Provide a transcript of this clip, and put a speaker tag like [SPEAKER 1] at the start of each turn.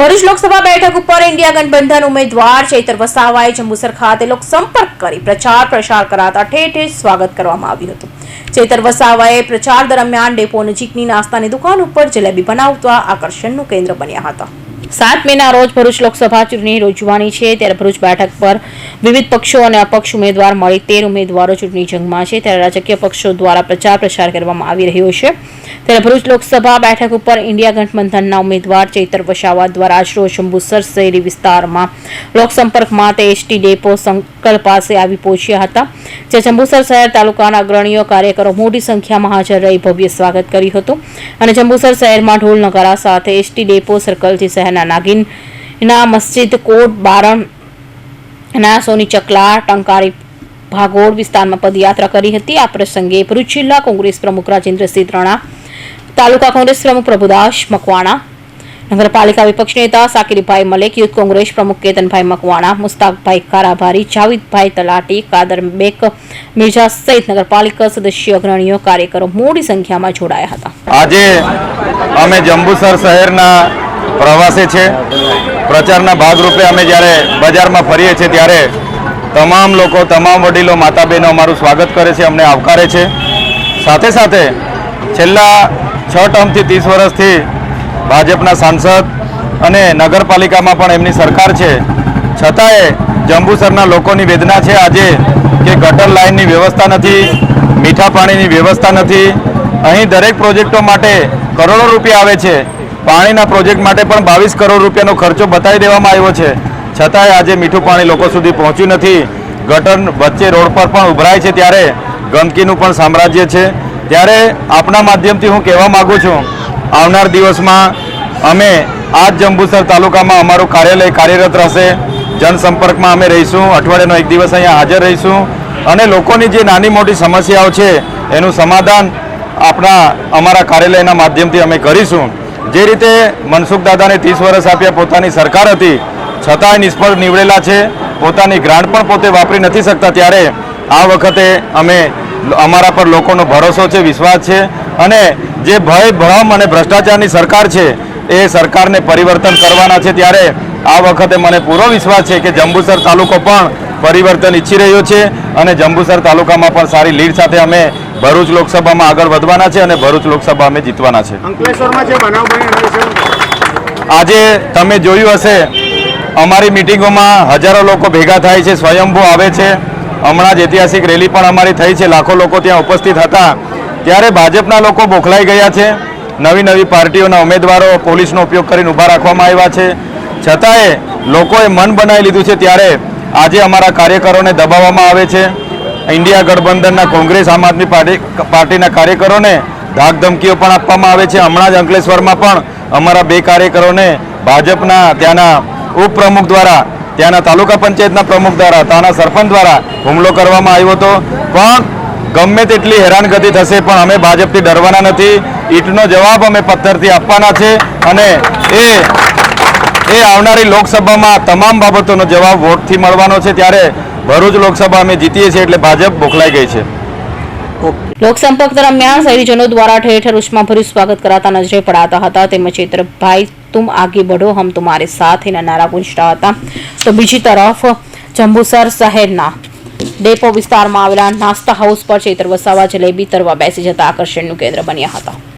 [SPEAKER 1] ભરૂચ લોકસભા બેઠક ઉપર ઇન્ડિયા ગઠબંધન ઉમેદવાર ચૈતર વસાવાએ જંબુસર ખાતે લોકસંપર્ક કરી પ્રચાર પ્રસાર કરાતા ઠેર સ્વાગત કરવામાં આવ્યું હતું. ચૈતર વસાવાએ પ્રચાર દરમિયાન ડેપો નજીકની નાસ્તાની દુકાન ઉપર જલેબી બનાવતા આકર્ષણનું કેન્દ્ર બન્યા હતા. સાત મેના રોજ ભરૂચ લોકસભા ચૂંટણી યોજવાની છે, ત્યારે ભરૂચ બેઠક પર વિવિધ પક્ષો અને અપક્ષ ઉમેદવાર મળી તેર ઉમેદવારો ચૂંટણી જંગમાં છે, ત્યારે રાજકીય પક્ષો દ્વારા પ્રચાર પ્રસાર કરવામાં આવી રહ્યો છે. ત્યારે ભરૂચ લોકસભા બેઠક ઉપર ઇન્ડિયા ગઠબંધનના ઉમેદવાર ચૈતર વસાવા દ્વારા આજરોજ શંભુસર શહેરી વિસ્તારમાં લોકસંપર્ક માટે એસટી ડેપો સંકલ પાસે આવી પહોંચ્યા હતા જે જંબુસર શહેર તાલુકાના અગ્રણીઓ કાર્યકરો મોટી સંખ્યામાં હાજર રહી ભવ્ય સ્વાગત કર્યું હતું અને જંબુસર શહેરમાં ઢોલ નગારા સાથે એસટી ડેપો સર્કલથી શહેરના નાગિનના મસ્જિદ, કોટ બારણ ના સોની ચકલા, ટંકારી ભાગોળ વિસ્તારમાં પદયાત્રા કરી હતી. આ પ્રસંગે ભરૂચ જિલ્લા કોંગ્રેસ પ્રમુખ રાજેન્દ્રસિંહ ત્રણા તાલુકા કોંગ્રેસ પ્રમુખ પ્રભુદાસ મકવાણા, નગરપાલિકા વિપક્ષ નેતા સાકીરભાઈ મલેક, યુથ કોંગ્રેસ પ્રમુખ કેતનભાઈ મકવાણા, મુસ્તાકભાઈ કારાભારી, જાવીદભાઈ તલાટી, કાદર બેક મિર્ઝા સહિત નગરપાલિકા સદસ્ય અગ્રણીઓ કાર્યકરો મોટી સંખ્યામાં જોડાયા હતા.
[SPEAKER 2] આજે અમે જંબુસર શહેરના પ્રવાસે છે પ્રચારના ભાગરૂપે અમે જ્યારે બજારમાં ફરીએ છીએ ત્યારે તમામ લોકો, તમામ વડીલો, માતા બહેનો અમારું સ્વાગત કરે છે, અમને આવકારે છે. સાથે સાથે છેલ્લા છ ટર્મથી ત્રીસ વર્ષથી ભાજપના સાંસદ અને નગરપાલિકામાં પણ એમની સરકાર છે. છતાંય જંબુસરના લોકોની વેદના છે આજે કે ગટર લાઇનની વ્યવસ્થા નથી, મીઠા પાણીની વ્યવસ્થા નથી. અહીં દરેક પ્રોજેક્ટો માટે કરોડો રૂપિયા આવે છે. પાણીના પ્રોજેક્ટ માટે પણ બાવીસ કરોડ રૂપિયાનો ખર્ચો બતાવી દેવામાં આવ્યો છે. છતાંય આજે મીઠું પાણી લોકો સુધી પહોંચ્યું નથી. ગટર વચ્ચે રોડ પર પણ ઉભરાય છે ત્યારે ગંદકીનું પણ સામ્રાજ્ય છે. ત્યારે આપના માધ્યમથી હું કહેવા માગું છું, આવનાર દિવસમાં અમે આ જ જંબુસર તાલુકામાં અમારું કાર્યાલય કાર્યરત રહેશે. જનસંપર્કમાં અમે રહીશું, અઠવાડિયાનો એક દિવસ અહીંયા હાજર રહીશું અને લોકોની જે નાની મોટી સમસ્યાઓ છે, એનું સમાધાન આપણા, અમારા કાર્યાલયના માધ્યમથી અમે કરીશું. જે રીતે મનસુખ દાદાને ત્રીસ વર્ષ આપ્યા, પોતાની સરકાર હતી, છતાંય નિષ્ફળ નીવડેલા છે, પોતાની ગ્રાન્ટ પણ પોતે વાપરી નથી શકતા, ત્યારે આ વખતે અમે અમારા પર લોકોનો ભરોસો છે વિશ્વાસ છે અને જે ભય ભ્રમ અને ભ્રષ્ટાચારની સરકાર છે એ સરકારને પરિવર્તન કરવાના છે. ત્યારે આ વખતે મને પૂરો વિશ્વાસ છે કે જંબુસર તાલુકો પણ પરિવર્તન ઈચ્છી રહ્યો છે અને જંબુસર તાલુકામાં પણ સારી લીડ સાથે અમે ભરૂચ લોકસભામાં આગળ વધવાના છે અને ભરૂચ લોકસભા અમે જીતવાના છે? આજે તમે જોયું હશે અમારી મિટિંગોમાં હજારો લોકો ભેગા થાય છે સ્વયંભૂ આવે છે. હમણાં જ ઐતિહાસિક રેલી પણ અમારી થઈ છે. લાખો લોકો ત્યાં ઉપસ્થિત હતા. ત્યારે ભાજપના લોકો બોખલાઈ ગયા છે. નવી નવી પાર્ટીઓના ઉમેદવારો પોલીસનો ઉપયોગ કરીને ઊભા રાખવામાં આવ્યા છે. છતાંય લોકોએ મન બનાવી લીધું છે ત્યારે આજે અમારા કાર્યકરોને દબાવવામાં આવે છે. ઇન્ડિયા ગઠબંધનના કોંગ્રેસ, આમ આદમી પાર્ટી, પાર્ટીના કાર્યકરોને ધાક ધમકીઓ પણ આપવામાં આવે છે. હમણાં જ અંકલેશ્વરમાં પણ અમારા બે કાર્યકરોને ભાજપના ત્યાંના ઉપપ્રમુખ દ્વારા ત્યાંના તાલુકા પંચાયતના પ્રમુખ દ્વારા, ત્યાંના સરપંચ દ્વારા હુમલો કરવામાં આવ્યો હતો. પણ ગમે તેટલી હેરાનગતિ થશે, પણ અમે ભાજપથી ડરવાના નથી. ઈટનો જવાબ અમે પથ્થરથી આપવાના છે અને એ એ આવનારી લોકસભામાં તમામ બાબતોનો જવાબ વોટથી મળવાનો છે. ત્યારે ભરૂચ લોકસભા અમે જીતીએ છીએ એટલે ભાજપ બોખલાઈ ગઈ છે.
[SPEAKER 1] લોકસંપર્ક દરમિયાન શહેરીજનો દ્વારા ઠેર ઠેર ઉષ્માભર્યું સ્વાગત કરાતા નજરે પડાતા હતા તેમજ ચૈત્રભાઈ તુમ આગે બઢો, હમ તુમારે સાથ એના નારા ગુંજતા હતા. તો બીજી તરફ, જંબુસર શહેરના ડેપો વિસ્તારમાં આવેલા નાસ્તા હાઉસ પર ચેતર વસાવા જલેબી તરવા બેસી જતા આકર્ષણનું કેન્દ્ર બન્યા હતા.